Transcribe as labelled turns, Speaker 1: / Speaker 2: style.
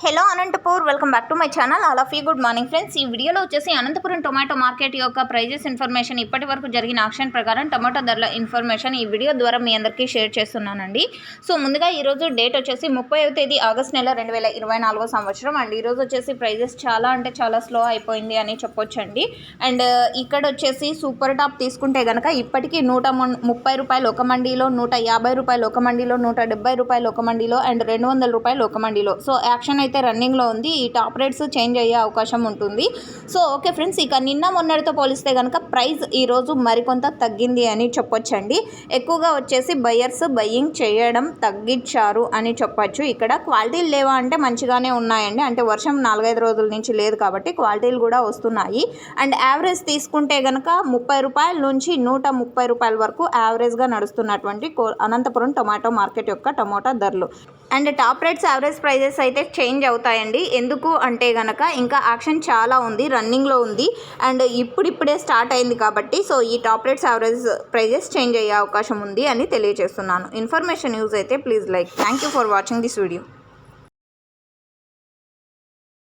Speaker 1: Hello Anantapur welcome back to my channel. All of you good morning friends. ఈ వీడియోలో వచ్చేసి Anantapuram tomato market యొక్క prices information ఇప్పటి వరకు జరిగిన ఆక్షన్ ప్రకారం టొమాటో ధరల ఇన్ఫర్మేషన్ ఈ వీడియో ద్వారా మీ అందరికీ షేర్ చేస్తున్నానండి. సో ముందుగా ఈరోజు డేట్ వచ్చేసి ముప్పై తేదీ ఆగస్ట్ నెల రెండు వేల ఇరవై నాలుగో సంవత్సరం అండ్. ఈరోజు వచ్చేసి ప్రైజెస్ చాలా అంటే చాలా స్లో అయిపోయింది అని చెప్పొచ్చండి. అండ్ ఇక్కడ వచ్చేసి సూపర్ టాప్ తీసుకుంటే కనుక ఇప్పటికీ నూట ముప్పై రూపాయలు ఒక మండీలో నూట యాభై రూపాయలు ఒక మండీలో నూట డెబ్బై రూపాయలు ఒక మండీలో అండ్ రెండు వందల రూపాయలు ఒక మండీలో. సో యాక్షన్ అయితే రన్నింగ్లో ఉంది ఈ టాప్ రేట్స్ చేంజ్ అయ్యే అవకాశం ఉంటుంది. సో ఓకే ఫ్రెండ్స్ ఇక నిన్న మొన్నటితో పోలిస్తే కనుక ప్రైస్ ఈరోజు మరికొంత తగ్గింది అని చెప్పొచ్చండి. ఎక్కువగా వచ్చేసి బయర్స్ బయ్యింగ్ చేయడం తగ్గించారు అని చెప్పొచ్చు. ఇక్కడ క్వాలిటీలు లేవా అంటే మంచిగానే ఉన్నాయండి. అంటే వర్షం నాలుగైదు రోజుల నుంచి లేదు కాబట్టి క్వాలిటీలు కూడా వస్తున్నాయి. అండ్ యావరేజ్ తీసుకుంటే కనుక ముప్పై రూపాయల నుంచి నూట ముప్పై రూపాయల వరకు యావరేజ్గా నడుస్తున్నటువంటి కో అనంతపురం టొమాటో మార్కెట్ యొక్క టమోటా ధరలు. And top rates average prices అయితే చేంజ్ చేంజ్ అవుతాయండి. ఎందుకు అంటే గనక ఇంకా యాక్షన్ చాలా ఉంది రన్నింగ్లో ఉంది. అండ్ ఇప్పుడిప్పుడే స్టార్ట్ అయింది కాబట్టి సో ఈ top rates average prices change అయ్యే అవకాశం ఉంది అని తెలియజేస్తున్నాను. ఇన్ఫర్మేషన్ యూజ్ అయితే please like. Thank you for watching this video.